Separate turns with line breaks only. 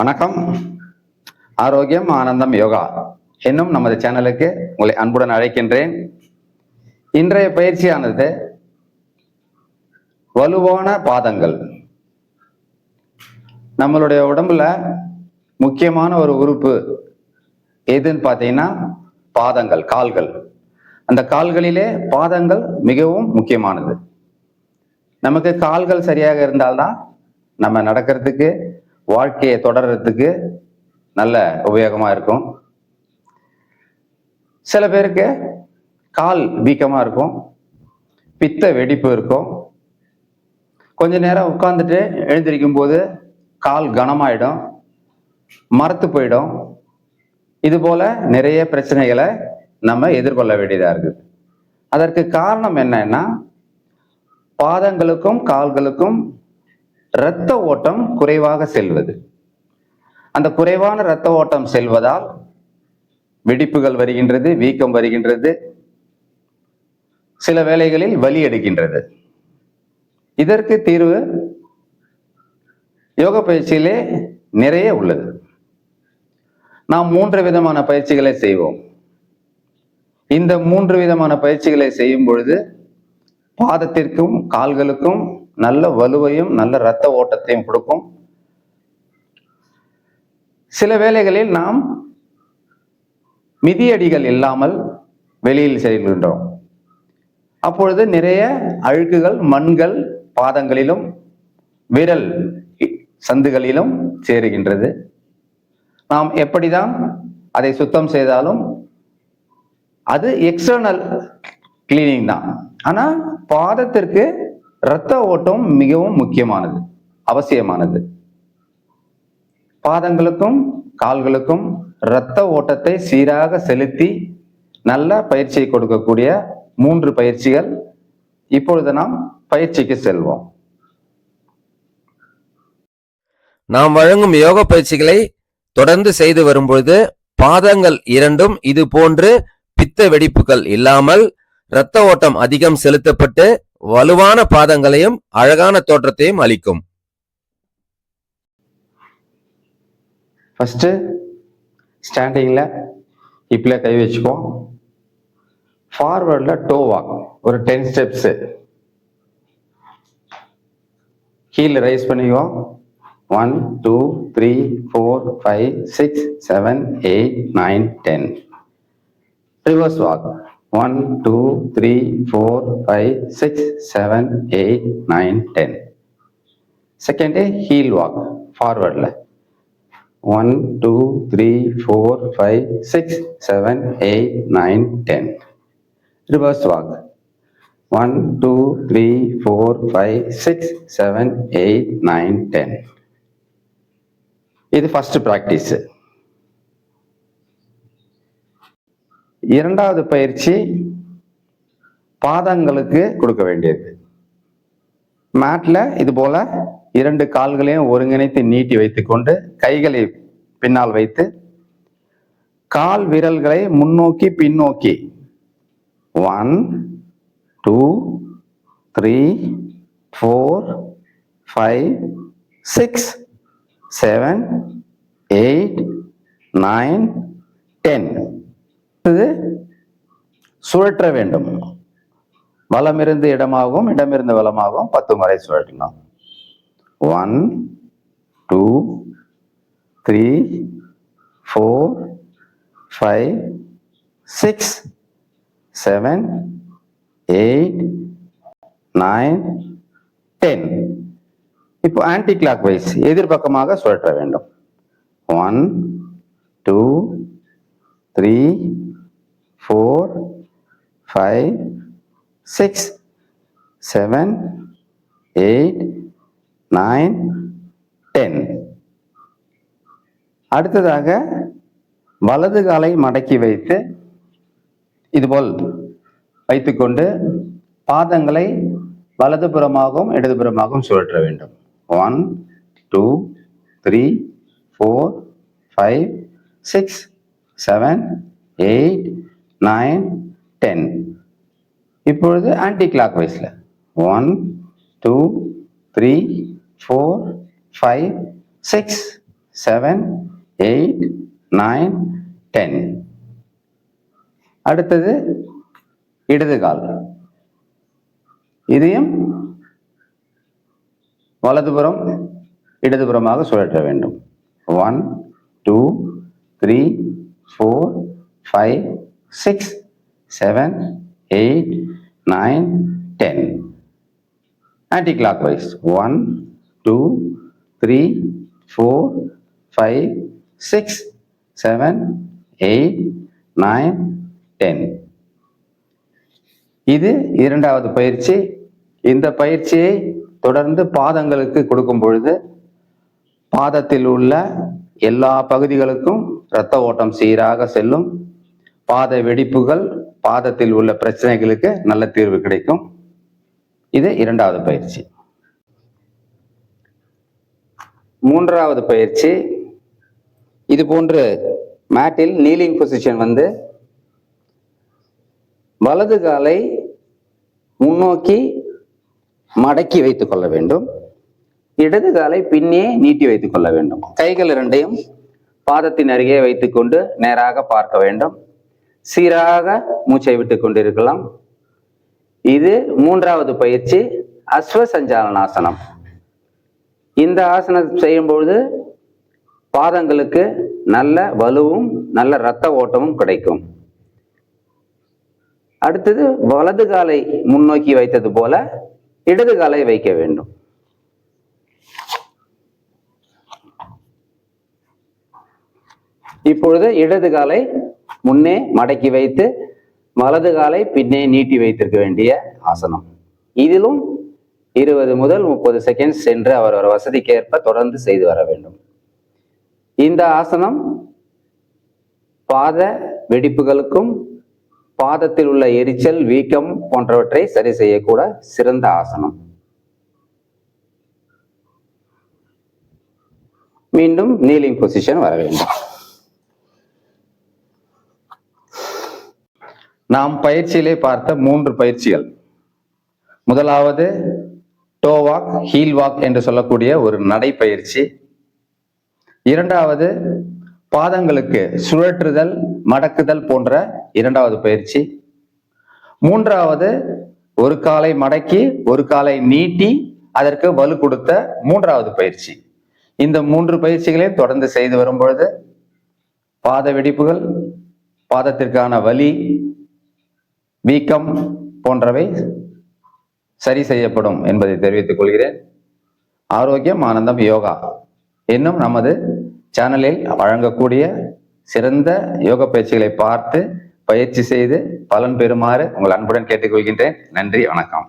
வணக்கம். ஆரோக்கியம் ஆனந்தம் யோகா. என்னும் நமது சேனலுக்கு உங்களை அன்புடன் அழைக்கின்றேன். இன்றைய பயிற்சியானது வலுவான பாதங்கள். நம்மளுடைய உடம்புல முக்கியமான ஒரு உறுப்பு எதுன்னு பார்த்தீங்கன்னா பாதங்கள் கால்கள். அந்த கால்களிலே பாதங்கள் மிகவும் முக்கியமானது. நமக்கு கால்கள் சரியாக இருந்தால்தான் நம்ம நடக்கிறதுக்கு வாழ்க்கையை தொடர்றதுக்கு நல்ல உபயோகமா இருக்கும். சில பேருக்கு கால் வீக்கமா இருக்கும். பித்த வெடிப்பு இருக்கும். கொஞ்ச நேரம் உட்காந்துட்டு எழுந்திருக்கும் போது கால் கனமாயிடும். மரத்து போயிடும். இது போல நிறைய பிரச்சனைகளை நம்ம எதிர்கொள்ள வேண்டியதா இருக்குது. அதற்கு காரணம் என்னன்னா பாதங்களுக்கும் கால்களுக்கும் இரத்த ஓட்டம் குறைவாக செல்வது. அந்த குறைவான இரத்த ஓட்டம் செல்வதால் வெடிப்புகள் வருகின்றது வீக்கம் வருகின்றது சில வேளைகளில் வலி எடுக்கின்றது. இதற்கு தீர்வு யோக பயிற்சியிலே நிறைய உள்ளது. நாம் மூன்று விதமான பயிற்சிகளை செய்வோம். இந்த மூன்று விதமான பயிற்சிகளை செய்யும் பொழுது பாதத்திற்கும் கால்களுக்கும் நல்ல வலுவையும் நல்ல இரத்த ஓட்டத்தையும் கொடுக்கும். சில வேளைகளில் நாம் மிதியடிகள் இல்லாமல் வெளியில் செல்கின்றோம். அப்பொழுது நிறைய அழுக்குகள் மண்கள் பாதங்களிலும் விரல் சந்துகளிலும் சேருகின்றது. நாம் எப்படிதான் அதை சுத்தம் செய்தாலும் அது எக்ஸ்டர்னல் கிளீனிங் தான். ஆனால் பாதத்திற்கு இரத்த ஓட்டம் மிகவும் முக்கியமானது அவசியமானது. பாதங்களுக்கும் கால்களுக்கும் இரத்த ஓட்டத்தை சீராக செலுத்தி நல்ல பயிற்சியை கொடுக்கக்கூடிய மூன்று பயிற்சிகள் இப்பொழுது நாம் பயிற்சிக்கு செல்வோம்.
நாம் வழங்கும் யோக பயிற்சிகளை தொடர்ந்து செய்து வரும்பொழுது பாதங்கள் இரண்டும் இது போன்று பித்த வெடிப்புகள் இல்லாமல் இரத்த ஓட்டம் அதிகம் செலுத்தப்பட்டு வலுவான பாதங்களையும் அழகான தோற்றத்தையும் அளிக்கும்.
ஃபர்ஸ்ட் ஸ்டாண்டிங்ல இப்பல கை வச்சுப்போம் ஃபார்வர்டில் டோ வாக் ஒரு டென் ஸ்டெப்ஸ் கீழே ரைஸ் பண்ணிக்குவோம். One two three four five six seven eight nine ten reverse walk one two three four five six seven eight nine ten second heel walk ஃபார்வர்டில் one two three four five six seven eight nine ten reverse walk one two three four five six seven eight nine ten இது first practice இரண்டாவது பயிற்சி பாதங்களுக்கு கொடுக்க வேண்டியது. மேட்ல இது போல இரண்டு கால்களையும் ஒருங்கிணைத்து நீட்டி வைத்துக்கொண்டு கைகளை பின்னால் வைத்து கால் விரல்களை முன்னோக்கி பின்னோக்கி. One two three four five six seven eight nine ten அடுத்தது சுழற்ற வேண்டும். வலமிருந்து இடமாகவும் இடமிருந்து வலமாகவும் பத்து முறை சுழற்றணும் one two three four five six seven eight nine ten இப்போ ஆன்டி கிளாக் வைஸ் எதிர்பக்கமாக சுழற்ற வேண்டும். One two three four five six seven eight nine ten அடுத்ததாக வலது காலை மடக்கி வைத்து இதுபோல் வைத்துக்கொண்டு பாதங்களை வலதுபுறமாகவும் இடதுபுறமாகவும் சுழற்ற வேண்டும். One two three four five six seven eight nine ten இப்பொழுது ஆன்டி கிளாக் வைஸில் one two three four five six seven eight nine ten அடுத்தது இடது கால். இதையும் வலதுபுறம் இடதுபுறமாக சுழற்ற வேண்டும். One two three four five six seven eight nine ten. Anticlockwise one two three four five six seven eight nine ten இது இரண்டாவது பயிற்சி. இந்த பயிற்சியை தொடர்ந்து பாதங்களுக்கு கொடுக்கும் பொழுது பாதத்தில் உள்ள எல்லா பகுதிகளுக்கும் இரத்த ஓட்டம் சீராக செல்லும். பாத வெடிப்புகள் பாதத்தில் உள்ள பிரச்சனைகளுக்கு நல்ல தீர்வு கிடைக்கும். இது இரண்டாவது பயிற்சி. மூன்றாவது பயிற்சி இது போன்று மேட்டில் நீலிங் பொசிஷன் வந்து வலது காலை முன்னோக்கி மடக்கி வைத்துக் கொள்ள வேண்டும். இடது காலை பின்னே நீட்டி வைத்துக் கொள்ள வேண்டும். கைகள் இரண்டையும் பாதத்தின் அருகே வைத்துக்கொண்டு நேராக பார்க்க வேண்டும். சீராக மூச்சை விட்டுக் கொண்டிருக்கலாம். இது மூன்றாவது பயிற்சி அஸ்வ சஞ்சாலனாசனம் இந்த ஆசனம் செய்யும்பொழுது பாதங்களுக்கு நல்ல வலுவும் நல்ல இரத்த ஓட்டமும் கிடைக்கும். அடுத்தது வலது காலை முன்னோக்கி வைத்தது போல இடது காலை வைக்க வேண்டும். இப்பொழுது இடது காலை முன்னே மடக்கி வைத்து வலது காலை பின்னே நீட்டி வைத்திருக்க வேண்டிய ஆசனம். இதிலும் இருபது முதல் முப்பது செகண்ட்ஸ் சென்று அவரவர் வசதிக்கேற்ப தொடர்ந்து செய்து வர வேண்டும். இந்த ஆசனம் பாத வெடிப்புகளுக்கும் பாதத்தில் உள்ள எரிச்சல் வீக்கம் போன்றவற்றை சரி செய்யக்கூட சிறந்த ஆசனம். மீண்டும் நீலிங் பொசிஷன் வர வேண்டும். நாம் பயிற்சியிலே பார்த்த மூன்று பயிற்சிகள். முதலாவது டோ வாக் ஹீல் வாக் என்று சொல்லக்கூடிய ஒரு நடைப்பயிற்சி. இரண்டாவது பாதங்களுக்கு சுழற்றுதல் மடக்குதல் போன்ற இரண்டாவது பயிற்சி. மூன்றாவது ஒரு காலை மடக்கி ஒரு காலை நீட்டி அதற்கு வலு கொடுத்த மூன்றாவது பயிற்சி. இந்த மூன்று பயிற்சிகளையும் தொடர்ந்து செய்து வரும் பொழுது பாத வெடிப்புகள் பாதத்திற்கான வலி வீக்கம் போன்றவை சரி செய்யப்படும் என்பதை தெரிவித்துக் கொள்கிறேன். ஆரோக்கியம் ஆனந்தம் யோகா இன்னும் நமது சேனலில் வழங்கக்கூடிய சிறந்த யோக பயிற்சிகளை பார்த்து பயிற்சி செய்து பலன் பெறுமாறு உங்கள் அன்புடன் கேட்டுக்கொள்கின்றேன். நன்றி வணக்கம்.